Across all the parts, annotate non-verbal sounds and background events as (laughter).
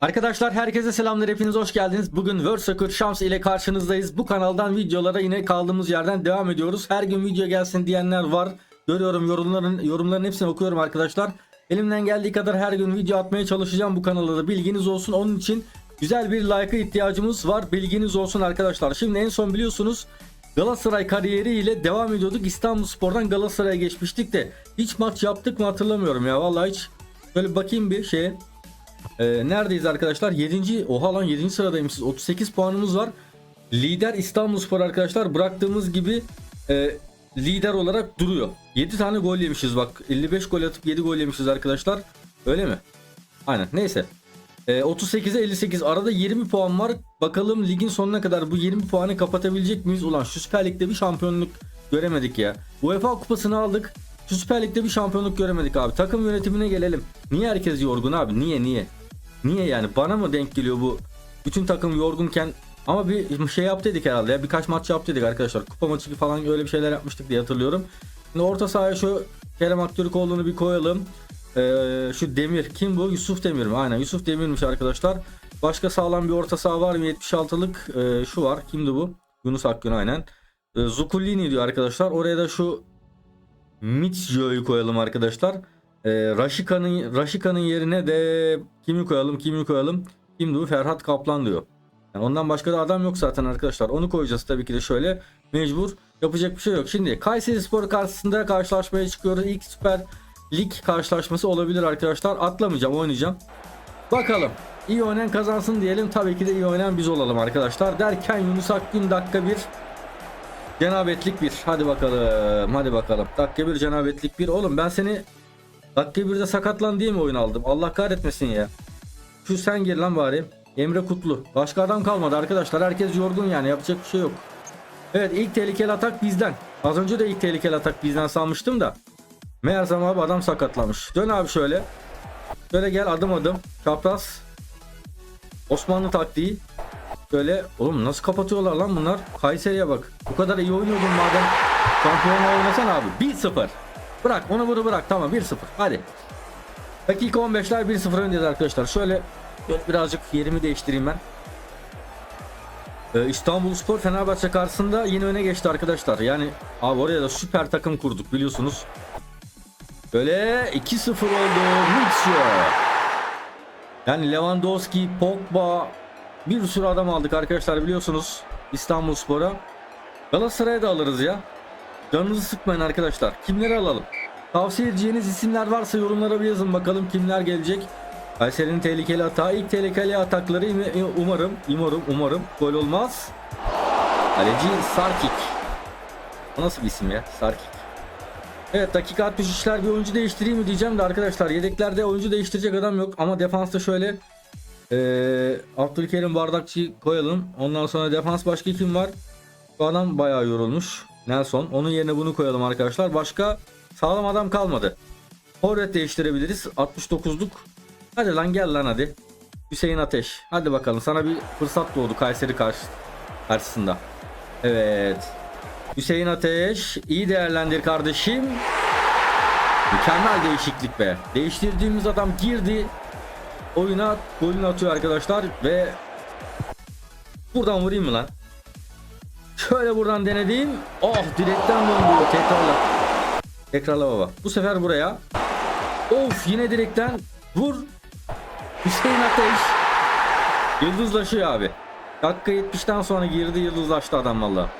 Arkadaşlar herkese selamlar hepiniz hoş geldiniz. Bugün World Soccer Shams ile karşınızdayız. Bu kanaldan videolara yine kaldığımız yerden devam ediyoruz. Her gün video gelsin diyenler var. Görüyorum yorumların yorumların hepsini okuyorum arkadaşlar. Elimden geldiği kadar her gün video atmaya çalışacağım bu kanalda da bilginiz olsun. Onun için güzel bir like'a ihtiyacımız var. Bilginiz olsun arkadaşlar. Şimdi en son biliyorsunuz Galatasaray kariyeriyle devam ediyorduk. İstanbulspor'dan Galatasaray'a geçmiştik de hiç maç yaptık mı hatırlamıyorum ya. Vallahi hiç böyle bakayım bir şeye. Ee, neredeyiz arkadaşlar? 7. Oha lan 7. sıradaymışız. 38 puanımız var. Lider İstanbulspor arkadaşlar bıraktığımız gibi e, lider olarak duruyor. 7 tane gol yemişiz bak. 55 gol atıp 7 gol yemişiz arkadaşlar. Öyle mi? Aynen. Neyse. E, 38'e 58 arada 20 puan var. Bakalım ligin sonuna kadar bu 20 puanı kapatabilecek miyiz? Ulan şu Süper Lig'de bir şampiyonluk göremedik ya. UEFA kupasını aldık. Şu Süper Lig'de bir şampiyonluk göremedik abi. Takım yönetimine gelelim. Niye herkes yorgun abi? Niye niye? Niye yani? Bana mı denk geliyor bu? Bütün takım yorgunken ama bir şey yaptıydık herhalde ya. Birkaç maç yaptıydık arkadaşlar. Kupa maçı falan öyle bir şeyler yapmıştık diye hatırlıyorum. Şimdi orta sahaya şu Kerem Aktürkoğlu'nu bir koyalım. Ee, şu Demir kim bu? Yusuf Demir mi? Aynen Yusuf Demir'miş arkadaşlar. Başka sağlam bir orta saha var mı? 76'lık ee, şu var. Kimdi bu? Yunus Akgün aynen. Ee, Zukullini diyor arkadaşlar. Oraya da şu Mitsjo'yu koyalım arkadaşlar. Ee, Raşika'nın Raşika'nın yerine de kimi koyalım? Kimi koyalım? Kimdi bu? Ferhat Kaplan diyor. Yani ondan başka da adam yok zaten arkadaşlar. Onu koyacağız tabii ki de şöyle. Mecbur. Yapacak bir şey yok. Şimdi Kayseri Spor karşısında karşılaşmaya çıkıyoruz. İlk Süper Lig karşılaşması olabilir arkadaşlar. Atlamayacağım, oynayacağım. Bakalım. İyi oynayan kazansın diyelim. Tabii ki de iyi oynayan biz olalım arkadaşlar. Derken Yunus Akgün dakika bir Cenabetlik bir. Hadi bakalım. Hadi bakalım. Dakika bir cenabetlik bir. Oğlum ben seni dakika birde sakatlan diye mi oyun aldım? Allah kahretmesin ya. Şu sen gir lan bari. Emre Kutlu. Başka adam kalmadı arkadaşlar. Herkes yorgun yani. Yapacak bir şey yok. Evet ilk tehlikeli atak bizden. Az önce de ilk tehlikeli atak bizden sanmıştım da. Meğersem abi adam sakatlamış. Dön abi şöyle. Şöyle gel adım adım. Çapraz. Osmanlı taktiği. Böyle oğlum nasıl kapatıyorlar lan bunlar? Kayseri'ye bak. Bu kadar iyi oynuyordun madem. Şampiyonla oynasan abi. 1-0. Bırak onu bunu bırak. Tamam 1-0. Hadi. Dakika 15'ler 1-0 öndeyiz arkadaşlar. Şöyle birazcık yerimi değiştireyim ben. Ee, İstanbul Spor Fenerbahçe karşısında yine öne geçti arkadaşlar. Yani abi oraya da süper takım kurduk biliyorsunuz. Böyle 2-0 oldu. Mitsio. Yani Lewandowski, Pogba bir sürü adam aldık arkadaşlar biliyorsunuz İstanbul Spor'a. Galatasaray'a da alırız ya. Canınızı sıkmayın arkadaşlar. Kimleri alalım? Tavsiye edeceğiniz isimler varsa yorumlara bir yazın bakalım kimler gelecek. Kayseri'nin tehlikeli atağı ilk tehlikeli atakları im- umarım umarım umarım gol olmaz. Kaleci Sarkik. O nasıl bir isim ya? Sarkik. Evet dakika 63'ler bir oyuncu değiştireyim mi diyeceğim de arkadaşlar yedeklerde oyuncu değiştirecek adam yok ama defansta şöyle ee, Abdülkerim Bardakçı koyalım. Ondan sonra defans başka kim var? Bu adam bayağı yorulmuş. Nelson. Onun yerine bunu koyalım arkadaşlar. Başka sağlam adam kalmadı. Forvet değiştirebiliriz. 69'luk. Hadi lan gel lan hadi. Hüseyin Ateş. Hadi bakalım sana bir fırsat doğdu Kayseri karşı karşısında. Evet. Hüseyin Ateş iyi değerlendir kardeşim. Mükemmel değişiklik be. Değiştirdiğimiz adam girdi. Oyuna golünü atıyor arkadaşlar ve buradan vurayım mı lan? Şöyle buradan denediğim. Oh direkten döndü. Tekrarla. Tekrarla baba. Bu sefer buraya. Of yine direkten vur. Hüseyin Ateş. Yıldızlaşıyor abi. Dakika 70'ten sonra girdi yıldızlaştı adam valla.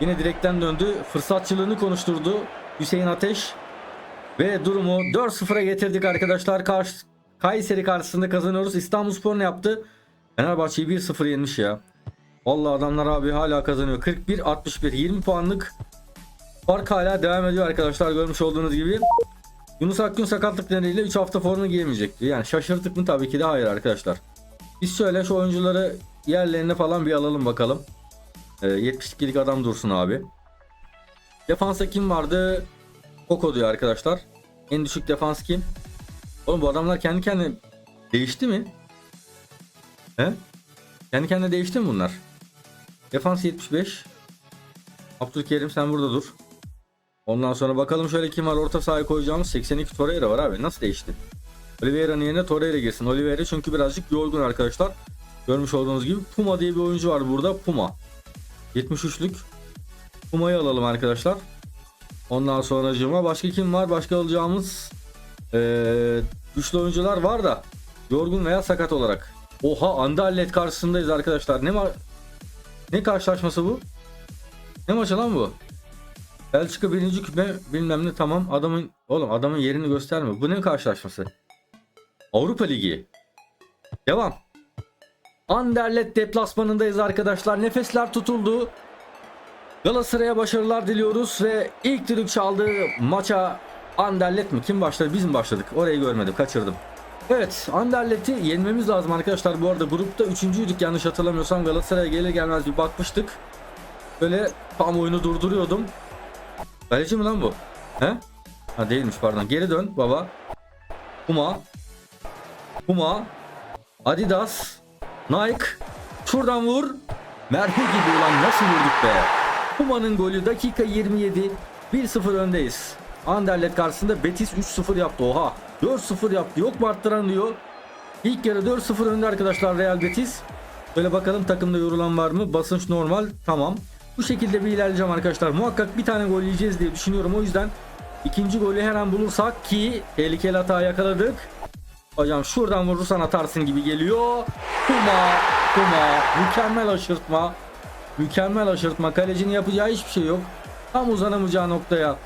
Yine direkten döndü. Fırsatçılığını konuşturdu. Hüseyin Ateş. Ve durumu 4-0'a getirdik arkadaşlar. Karşı Kayseri karşısında kazanıyoruz. İstanbulspor ne yaptı? Fenerbahçe'yi 1-0 yenmiş ya. Vallahi adamlar abi hala kazanıyor. 41-61 20 puanlık fark hala devam ediyor arkadaşlar görmüş olduğunuz gibi. Yunus Akgün sakatlık nedeniyle 3 hafta forma giyemeyecekti. Yani şaşırdık mı tabii ki de hayır arkadaşlar. Biz şöyle şu oyuncuları yerlerine falan bir alalım bakalım. Ee, 72'lik adam dursun abi. Defansa kim vardı? Koko diyor arkadaşlar. En düşük defans kim? Oğlum bu adamlar kendi kendine değişti mi? He? Kendi kendine değişti mi bunlar? Defans 75. Abdülkerim sen burada dur. Ondan sonra bakalım şöyle kim var orta sahaya koyacağımız 82 Torreira var abi. Nasıl değişti? Oliveira'nın yerine Torreira girsin. Oliveira çünkü birazcık yorgun arkadaşlar. Görmüş olduğunuz gibi Puma diye bir oyuncu var burada. Puma. 73'lük. Puma'yı alalım arkadaşlar. Ondan sonra başka kim var? Başka alacağımız ee, güçlü oyuncular var da yorgun veya sakat olarak. Oha Anderlet karşısındayız arkadaşlar. Ne var? Ne karşılaşması bu? Ne maçı lan bu? Belçika birinci küpe bilmem ne tamam adamın oğlum adamın yerini gösterme. Bu ne karşılaşması? Avrupa Ligi. Devam. Anderlet deplasmanındayız arkadaşlar. Nefesler tutuldu. Galatasaray'a başarılar diliyoruz ve ilk düdük çaldığı maça Anderlet mi? Kim başladı? Biz mi başladık? Orayı görmedim. Kaçırdım. Evet Anderlet'i yenmemiz lazım arkadaşlar. Bu arada grupta üçüncüydük yanlış hatırlamıyorsam. Galatasaray'a gelir gelmez bir bakmıştık. Böyle tam oyunu durduruyordum. Kaleci mi lan bu? He? Ha değilmiş pardon. Geri dön baba. Puma. Puma. Adidas. Nike. Şuradan vur. Mermi gibi ulan nasıl vurduk be. Puma'nın golü dakika 27. 1-0 öndeyiz. Anderlet karşısında Betis 3-0 yaptı. Oha. 4-0 yaptı. Yok mu arttıran diyor. İlk yarı 4-0 önde arkadaşlar Real Betis. Böyle bakalım takımda yorulan var mı? Basınç normal. Tamam. Bu şekilde bir ilerleyeceğim arkadaşlar. Muhakkak bir tane gol yiyeceğiz diye düşünüyorum. O yüzden ikinci golü her an bulursak ki tehlikeli hata yakaladık. Hocam şuradan vurursan atarsın gibi geliyor. Kuma, Kuma, mükemmel aşırtma. Mükemmel aşırtma. Kalecinin yapacağı hiçbir şey yok. Tam uzanamayacağı noktaya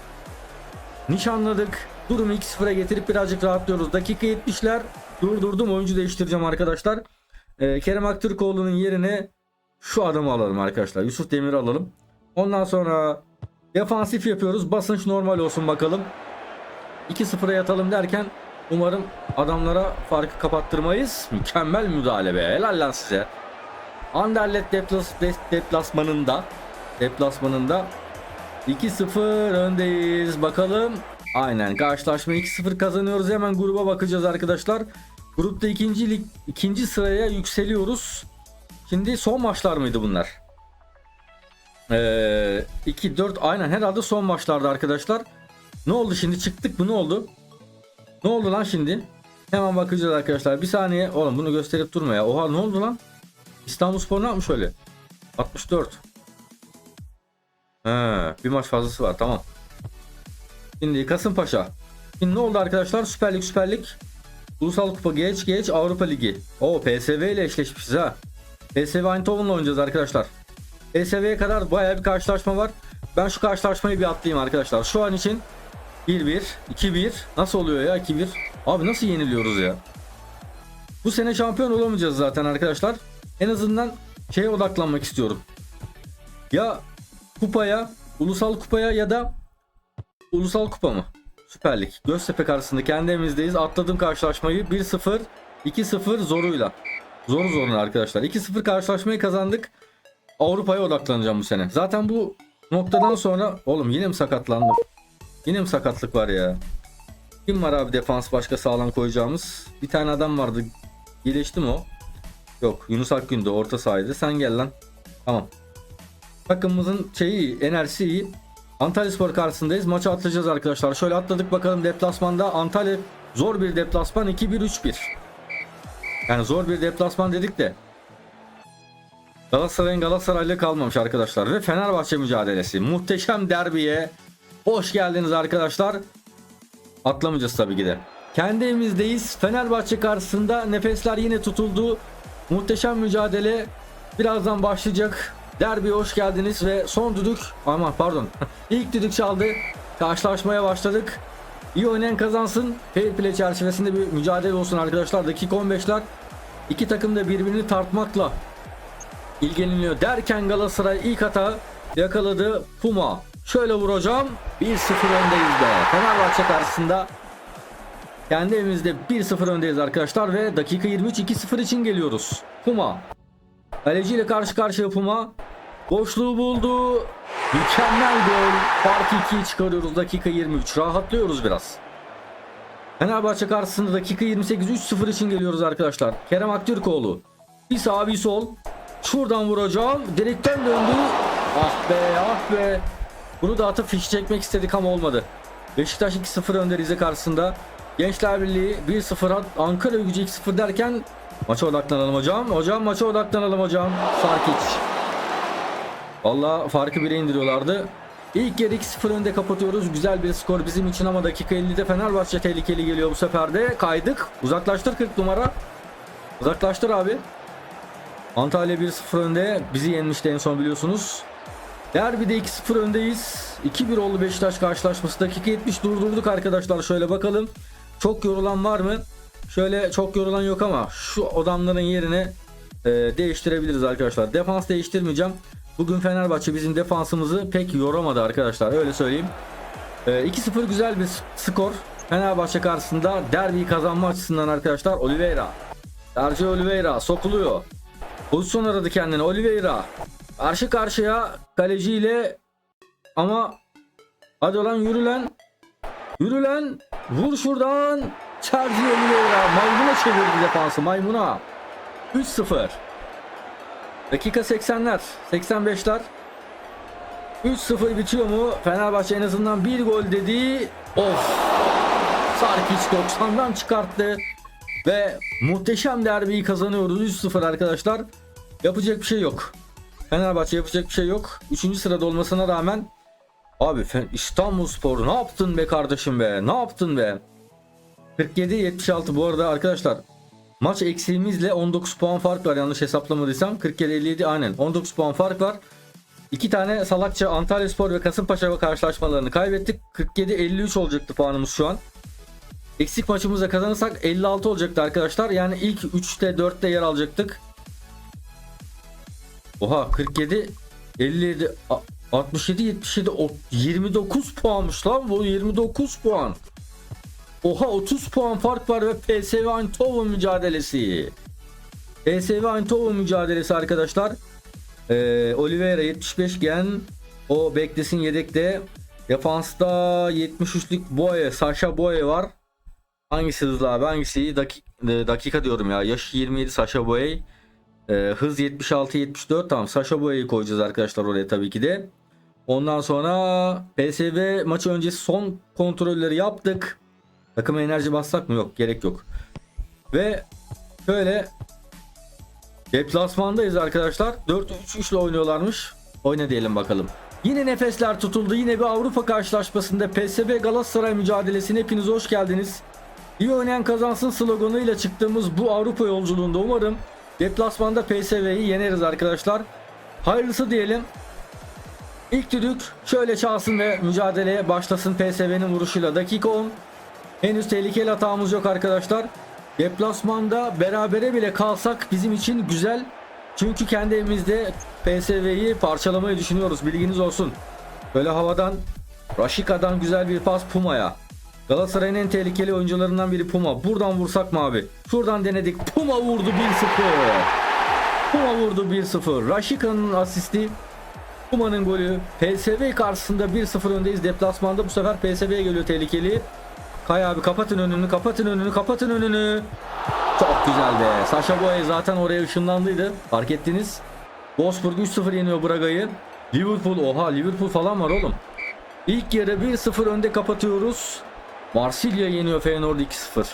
nişanladık. Durumu 2-0'a getirip birazcık rahatlıyoruz. Dakika 70'ler durdurdum. Oyuncu değiştireceğim arkadaşlar. Ee, Kerem Aktürkoğlu'nun yerine şu adamı alalım arkadaşlar. Yusuf Demir'i alalım. Ondan sonra defansif yapıyoruz. Basınç normal olsun bakalım. 2-0'a yatalım derken umarım adamlara farkı kapattırmayız. Mükemmel müdahale be. Helal lan size. Anderlet deplas, de- deplasmanında deplasmanında 2-0 öndeyiz. Bakalım. Aynen karşılaşma 2-0 kazanıyoruz. Hemen gruba bakacağız arkadaşlar. Grupta ikinci lig ikinci sıraya yükseliyoruz. Şimdi son maçlar mıydı bunlar? Ee, 2 4 aynen herhalde son maçlarda arkadaşlar. Ne oldu şimdi çıktık mı ne oldu? Ne oldu lan şimdi? Hemen bakacağız arkadaşlar. Bir saniye. Oğlum bunu gösterip durma ya. Oha ne oldu lan? İstanbulspor ne yapmış öyle? 64. He, bir maç fazlası var tamam. Şimdi Kasımpaşa. Şimdi ne oldu arkadaşlar? Süper Lig Süper Lig. Ulusal Kupa geç geç Avrupa Ligi. O PSV ile eşleşmişiz ha. PSV Eindhoven'la oynayacağız arkadaşlar. PSV'ye kadar bayağı bir karşılaşma var. Ben şu karşılaşmayı bir atlayayım arkadaşlar. Şu an için 1-1, 2-1. Nasıl oluyor ya 2-1? Abi nasıl yeniliyoruz ya? Bu sene şampiyon olamayacağız zaten arkadaşlar. En azından şeye odaklanmak istiyorum. Ya kupaya, ulusal kupaya ya da ulusal kupa mı? Süper Lig. Göztepe karşısında kendi evimizdeyiz. Atladım karşılaşmayı. 1-0, 2-0 zoruyla. Zor zoruna arkadaşlar. 2-0 karşılaşmayı kazandık. Avrupa'ya odaklanacağım bu sene. Zaten bu noktadan sonra oğlum yine mi sakatlandım? Yine mi sakatlık var ya? Kim var abi defans başka sağlam koyacağımız? Bir tane adam vardı. İyileşti mi o? Yok Yunus Akgün'de orta sahaydı. Sen gel lan. Tamam. Takımımızın şeyi iyi, enerjisi iyi. Antalya Spor karşısındayız. Maçı atlayacağız arkadaşlar. Şöyle atladık bakalım deplasmanda. Antalya zor bir deplasman 2-1-3-1. Yani zor bir deplasman dedik de. Galatasaray'ın Galatasaray'la kalmamış arkadaşlar. Ve Fenerbahçe mücadelesi. Muhteşem derbiye hoş geldiniz arkadaşlar. Atlamayacağız tabii ki de. Kendi evimizdeyiz. Fenerbahçe karşısında nefesler yine tutuldu. Muhteşem mücadele birazdan başlayacak. Derbiye hoş geldiniz ve son düdük ama pardon (laughs) ilk düdük çaldı. Karşılaşmaya başladık. İyi oynayan kazansın. Fair play çerçevesinde bir mücadele olsun arkadaşlar. Dakika 15'ler. İki takım da birbirini tartmakla ilgileniyor derken Galatasaray ilk hata yakaladı Puma. Şöyle vuracağım. 1-0 öndeyiz be. Fenerbahçe karşısında kendi evimizde 1-0 öndeyiz arkadaşlar ve dakika 23 2-0 için geliyoruz. Puma. Kaleci ile karşı karşıya Puma. Boşluğu buldu. Mükemmel gol. Farkı 2'ye çıkarıyoruz dakika 23. Rahatlıyoruz biraz. Fenerbahçe karşısında dakika 28 3-0 için geliyoruz arkadaşlar. Kerem Aktürkoğlu. Bir sağ bir sol. Şuradan vuracağım. Direkten döndü. Ah be ah be. Bunu da atıp fiş çekmek istedik ama olmadı. Beşiktaş 2-0 önde Rize karşısında. Gençler Birliği 1-0 at- Ankara Gücü 2-0 derken maça odaklanalım hocam. Hocam maça odaklanalım hocam. Sarkic. Valla farkı 1'e indiriyorlardı. İlk yarı 2-0 önde kapatıyoruz. Güzel bir skor bizim için ama dakika 50'de Fenerbahçe tehlikeli geliyor bu sefer de. Kaydık. Uzaklaştır 40 numara. Uzaklaştır abi. Antalya 1-0 önde. Bizi yenmişti en son biliyorsunuz. Derbide 2-0 öndeyiz. 2-1 oldu Beşiktaş karşılaşması. Dakika 70 durdurduk arkadaşlar. Şöyle bakalım. Çok yorulan var mı? Şöyle çok yorulan yok ama şu adamların yerine e, değiştirebiliriz arkadaşlar. Defans değiştirmeyeceğim. Bugün Fenerbahçe bizim defansımızı pek yoramadı arkadaşlar. Öyle söyleyeyim. E, 2-0 güzel bir skor. Fenerbahçe karşısında derbiyi kazanma açısından arkadaşlar Oliveira. Sergio Oliveira sokuluyor. Pozisyon aradı kendine Oliveira. Karşı karşıya kaleciyle ama hadi lan yürü lan. Yürü lan. Vur şuradan. Sergio Oliveira maymuna çevirdi defansı maymuna. 3-0. Dakika 80'ler, 85'ler. 3-0 bitiyor mu? Fenerbahçe en azından bir gol dedi. Of. Sarkic 90'dan çıkarttı. Ve muhteşem derbiyi kazanıyoruz 3-0 arkadaşlar. Yapacak bir şey yok. Fenerbahçe yapacak bir şey yok. 3. sırada olmasına rağmen Abi İstanbul Spor ne yaptın be kardeşim be? Ne yaptın be? 47-76 bu arada arkadaşlar. Maç eksiğimizle 19 puan fark var yanlış hesaplamadıysam. 47-57 aynen 19 puan fark var. İki tane salakça Antalya Spor ve Kasımpaşa karşılaşmalarını kaybettik. 47-53 olacaktı puanımız şu an. Eksik maçımızda kazanırsak 56 olacaktı arkadaşlar. Yani ilk 3'te 4'te yer alacaktık. Oha 47 57 a- 67 77 o- 29 puanmış lan bu 29 puan. Oha 30 puan fark var ve PSV Eindhoven mücadelesi. PSV Eindhoven mücadelesi arkadaşlar. Ee, Oliveira 75 gen o beklesin yedekte. Defansta 73'lük Boye, Sasha Boye var. Hangisi hızlı abi? Hangisi? Daki- e, dakika diyorum ya. Yaş 27 Sasha Boye. Ee, hız 76-74 tamam Sasha Boya'yı koyacağız arkadaşlar oraya tabii ki de. Ondan sonra PSV maçı öncesi son kontrolleri yaptık. Takıma enerji bassak mı? Yok gerek yok. Ve şöyle deplasmandayız arkadaşlar. 4-3-3 ile oynuyorlarmış. Oyna diyelim bakalım. Yine nefesler tutuldu. Yine bir Avrupa karşılaşmasında PSV Galatasaray mücadelesine hepiniz hoş geldiniz. İyi oynayan kazansın sloganıyla çıktığımız bu Avrupa yolculuğunda umarım deplasmanda PSV'yi yeneriz arkadaşlar. Hayırlısı diyelim. İlk düdük şöyle çalsın ve mücadeleye başlasın PSV'nin vuruşuyla. Dakika 10. Henüz tehlikeli hatamız yok arkadaşlar. Deplasmanda berabere bile kalsak bizim için güzel. Çünkü kendi evimizde PSV'yi parçalamayı düşünüyoruz. Bilginiz olsun. Böyle havadan Raşika'dan güzel bir pas Puma'ya. Galatasaray'ın en tehlikeli oyuncularından biri Puma. Buradan vursak mı abi? Şuradan denedik. Puma vurdu 1-0. Puma vurdu 1-0. Raşika'nın asisti. Puma'nın golü. PSV karşısında 1-0 öndeyiz. Deplasmanda bu sefer PSV'ye geliyor tehlikeli. Kay abi kapatın önünü, kapatın önünü, kapatın önünü. Çok güzel be. Sasha Boye zaten oraya ışınlandıydı. Fark ettiniz. Wolfsburg 3-0 yeniyor Braga'yı. Liverpool oha Liverpool falan var oğlum. İlk yarı 1-0 önde kapatıyoruz. Marsilya yeniyor Feyenoord 2-0.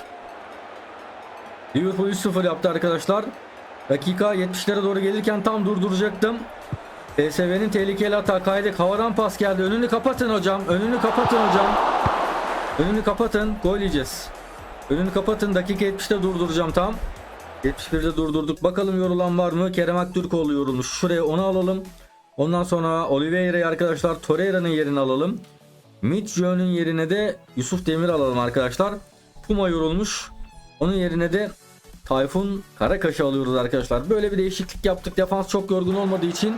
Liverpool 3-0 yaptı arkadaşlar. Dakika 70'lere doğru gelirken tam durduracaktım. PSV'nin tehlikeli hata kaydık. Havadan pas geldi. Önünü kapatın hocam. Önünü kapatın hocam. Önünü kapatın. Gol yiyeceğiz. Önünü kapatın. Dakika 70'te durduracağım tam. 71'de durdurduk. Bakalım yorulan var mı? Kerem Aktürkoğlu yorulmuş. Şuraya onu alalım. Ondan sonra Oliveira'yı arkadaşlar Torreira'nın yerini alalım. Mitchell'ın yerine de Yusuf Demir alalım arkadaşlar. Puma yorulmuş. Onun yerine de Tayfun Karakaş'ı alıyoruz arkadaşlar. Böyle bir değişiklik yaptık. Defans çok yorgun olmadığı için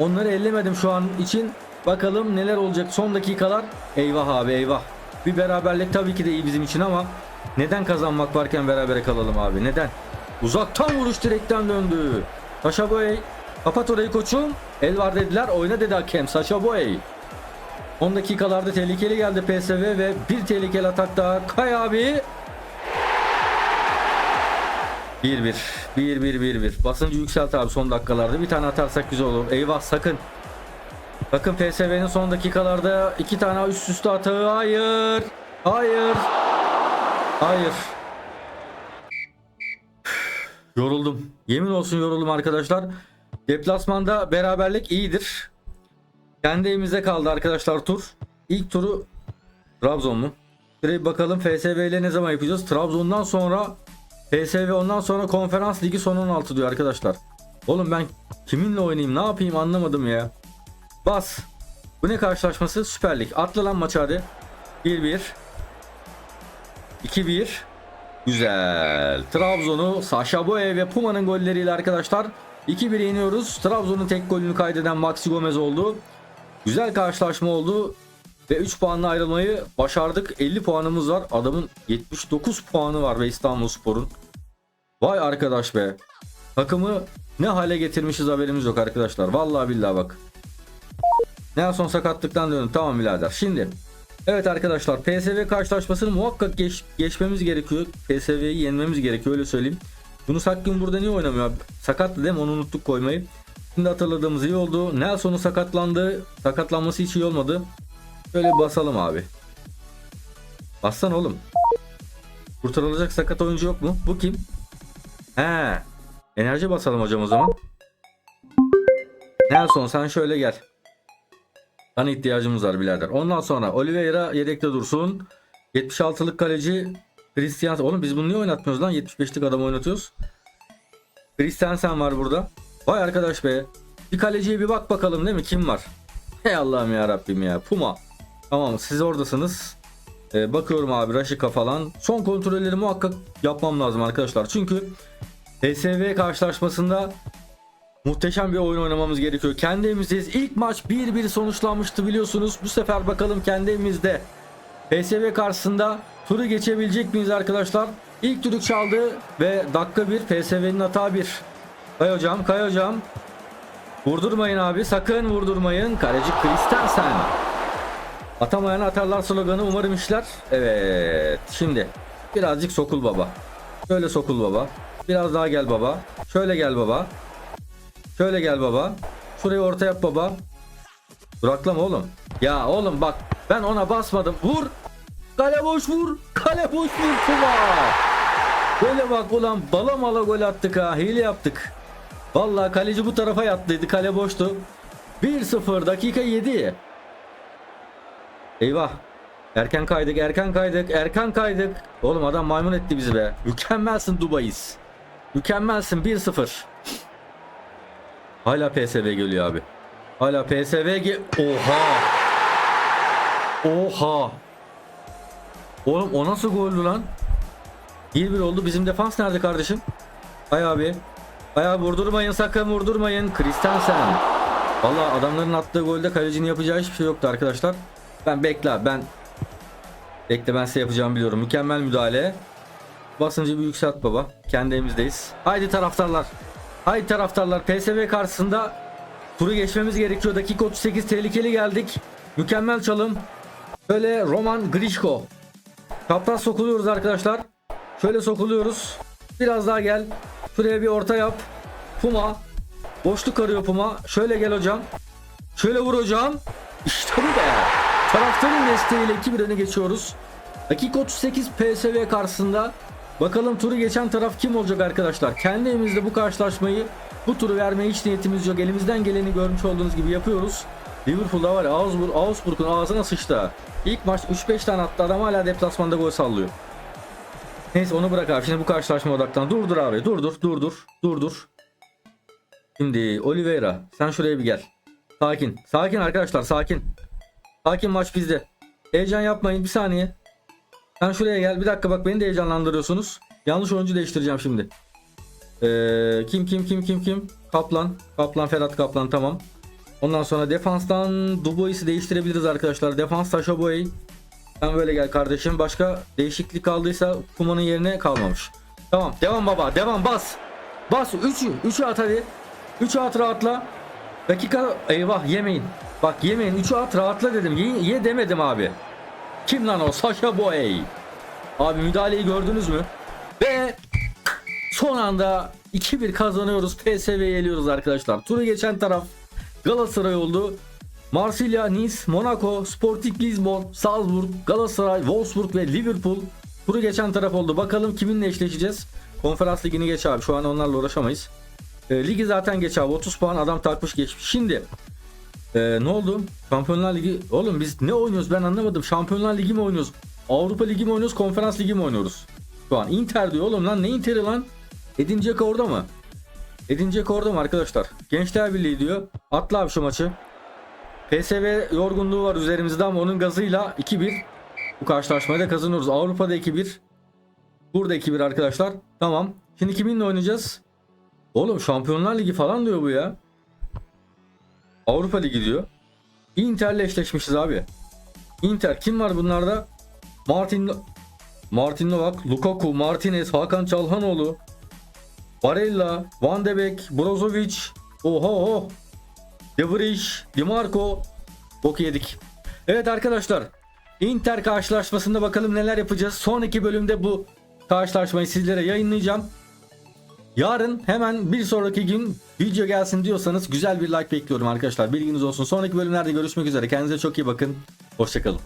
onları ellemedim şu an için. Bakalım neler olacak son dakikalar. Eyvah abi eyvah. Bir beraberlik tabii ki de iyi bizim için ama neden kazanmak varken berabere kalalım abi? Neden? Uzaktan vuruş direkten döndü. Saşa Boey. Kapat orayı koçum. El var dediler. Oyna dedi hakem. Saşa Boey. 10 dakikalarda tehlikeli geldi PSV ve bir tehlikeli atak daha. Kay abi. 1-1. 1-1-1-1. Basıncı yükselt abi son dakikalarda. Bir tane atarsak güzel olur. Eyvah sakın. Bakın PSV'nin son dakikalarda iki tane üst üste atağı. Hayır. Hayır. Hayır. Yoruldum. Yemin olsun yoruldum arkadaşlar. Deplasmanda beraberlik iyidir. Kendi evimizde kaldı arkadaşlar tur. İlk turu Trabzon mu? Bir bakalım FSV ile ne zaman yapacağız? Trabzon'dan sonra FSV ondan sonra konferans ligi son 16 diyor arkadaşlar. Oğlum ben kiminle oynayayım ne yapayım anlamadım ya. Bas. Bu ne karşılaşması? Süper Lig. Atla lan maç hadi. 1-1. 2-1. Güzel. Trabzon'u Sasha Boye ve Puma'nın golleriyle arkadaşlar 2-1 yeniyoruz. Trabzon'un tek golünü kaydeden Maxi Gomez oldu. Güzel karşılaşma oldu. Ve 3 puanla ayrılmayı başardık. 50 puanımız var. Adamın 79 puanı var ve İstanbulspor'un. Vay arkadaş be. Takımı ne hale getirmişiz haberimiz yok arkadaşlar. Vallahi billahi bak. Nelson sakatlıktan döndü. Tamam birader. Şimdi Evet arkadaşlar PSV karşılaşmasını muhakkak geç, geçmemiz gerekiyor. PSV'yi yenmemiz gerekiyor öyle söyleyeyim. Bunu Sakkin burada niye oynamıyor? Sakatlı değil mi? Onu unuttuk koymayı. Şimdi hatırladığımız iyi oldu. Nelson'un sakatlandı. Sakatlanması hiç iyi olmadı. Şöyle basalım abi. Bassan oğlum. Kurtarılacak sakat oyuncu yok mu? Bu kim? He. Enerji basalım hocam o zaman. Nelson sen şöyle gel. Sana ihtiyacımız var birader. Ondan sonra Oliveira yedekte dursun. 76'lık kaleci Christian. Oğlum biz bunu niye oynatmıyoruz lan? 75'lik adamı oynatıyoruz. Christensen var burada. Vay arkadaş be. Bir kaleciye bir bak bakalım değil mi? Kim var? (laughs) Hey Allah'ım ya Rabbim ya. Puma. Tamam siz oradasınız. Ee, bakıyorum abi Raşika falan. Son kontrolleri muhakkak yapmam lazım arkadaşlar. Çünkü PSV karşılaşmasında Muhteşem bir oyun oynamamız gerekiyor. Kendi evimizdeyiz. İlk maç 1-1 sonuçlanmıştı biliyorsunuz. Bu sefer bakalım kendi evimizde PSV karşısında turu geçebilecek miyiz arkadaşlar? İlk düdük çaldı ve dakika 1 PSV'nin hata 1. Kay hocam, kay hocam. Vurdurmayın abi, sakın vurdurmayın. Kaleci Christensen. Atamayan atarlar sloganı umarım işler. Evet, şimdi birazcık sokul baba. Şöyle sokul baba. Biraz daha gel baba. Şöyle gel baba. Şöyle gel baba. Şurayı orta yap baba. Duraklama oğlum. Ya oğlum bak ben ona basmadım. Vur. Kale boş vur. Kale boş vur Kuma. Böyle bak ulan bala mala gol attık ha. Hile yaptık. Vallahi kaleci bu tarafa yattıydı. Kale boştu. 1-0 dakika 7. Eyvah. Erken kaydık, erken kaydık, erken kaydık. Oğlum adam maymun etti bizi be. Mükemmelsin Dubai'yiz. Mükemmelsin 1-0. Hala PSV geliyor abi. Hala PSV ge Oha. Oha. Oğlum o nasıl goldü lan? 1-1 oldu. Bizim defans nerede kardeşim? Ay abi. Ay abi vurdurmayın sakın vurdurmayın. Christensen. Valla adamların attığı golde kalecinin yapacağı hiçbir şey yoktu arkadaşlar. Ben bekle abi, ben Bekle ben size yapacağımı biliyorum. Mükemmel müdahale. Basıncı bir yükselt baba. Kendi evimizdeyiz. Haydi taraftarlar. Haydi taraftarlar. PSV karşısında turu geçmemiz gerekiyor. Dakika 38 tehlikeli geldik. Mükemmel çalım. Şöyle Roman Grishko. Kaptan sokuluyoruz arkadaşlar. Şöyle sokuluyoruz. Biraz daha gel. Şuraya bir orta yap. Puma. Boşluk arıyor Puma. Şöyle gel hocam. Şöyle vur hocam. İşte bu be. Taraftarın desteğiyle 2-1 öne geçiyoruz. Dakika 38 PSV karşısında. Bakalım turu geçen taraf kim olacak arkadaşlar. Kendi evimizde bu karşılaşmayı bu turu vermeye hiç niyetimiz yok. Elimizden geleni görmüş olduğunuz gibi yapıyoruz. Liverpool'da var ya Augsburg, Augsburg'un ağzına sıçtı. İlk maç 3-5 tane attı adam hala deplasmanda gol sallıyor. Neyse onu bırak abi. Şimdi bu karşılaşma odaklan. Durdur abi. Durdur. Durdur. Durdur. Şimdi Oliveira sen şuraya bir gel. Sakin. Sakin arkadaşlar sakin. Sakin maç bizde. Heyecan yapmayın bir saniye. Sen şuraya gel. Bir dakika bak beni de heyecanlandırıyorsunuz. Yanlış oyuncu değiştireceğim şimdi. Ee, kim kim kim kim kim? Kaplan. Kaplan Ferhat Kaplan tamam. Ondan sonra defanstan Dubois'i değiştirebiliriz arkadaşlar. Defans Sasha Boy. Sen böyle gel kardeşim. Başka değişiklik kaldıysa Kuma'nın yerine kalmamış. Tamam devam baba devam bas. Bas 3'ü 3'ü at hadi. 3'ü at rahatla. Dakika eyvah yemeyin. Bak yemeyin 3'ü at rahatla dedim. Ye, ye demedim abi. Kim lan o? Sasha Boy. Abi müdahaleyi gördünüz mü? Ve son anda 2-1 kazanıyoruz. PSV'ye eliyoruz arkadaşlar. Turu geçen taraf Galatasaray oldu. Marsilya, Nice, Monaco, Sporting Lisbon, Salzburg, Galatasaray, Wolfsburg ve Liverpool Turu geçen taraf oldu. Bakalım kiminle eşleşeceğiz. Konferans ligini geç abi. Şu an onlarla uğraşamayız. E, ligi zaten geç abi. 30 puan adam takmış geçmiş. Şimdi e, ne oldu? Şampiyonlar Ligi. Oğlum biz ne oynuyoruz ben anlamadım. Şampiyonlar Ligi mi oynuyoruz? Avrupa Ligi mi oynuyoruz? Konferans Ligi mi oynuyoruz? Şu an Inter diyor oğlum lan ne Inter'i lan? Edin Dzeko orada mı? Edin Dzeko orada mı arkadaşlar? Gençler Birliği diyor. Atla abi şu maçı. PSV yorgunluğu var üzerimizde ama onun gazıyla 2-1 bu karşılaşmayı da kazanıyoruz. Avrupa'da 2-1. Burada 2-1 arkadaşlar. Tamam. Şimdi kiminle oynayacağız? Oğlum Şampiyonlar Ligi falan diyor bu ya. Avrupa Ligi diyor. Inter'le eşleşmişiz abi. Inter kim var bunlarda? Martin Martin Novak, Lukaku, Martinez, Hakan Çalhanoğlu, Barella, Van de Beek, Brozovic, oho oho, De Vrij, Di Marco, bok yedik. Evet arkadaşlar, Inter karşılaşmasında bakalım neler yapacağız. Sonraki bölümde bu karşılaşmayı sizlere yayınlayacağım. Yarın hemen bir sonraki gün video gelsin diyorsanız güzel bir like bekliyorum arkadaşlar. Bilginiz olsun. Sonraki bölümlerde görüşmek üzere. Kendinize çok iyi bakın. Hoşçakalın.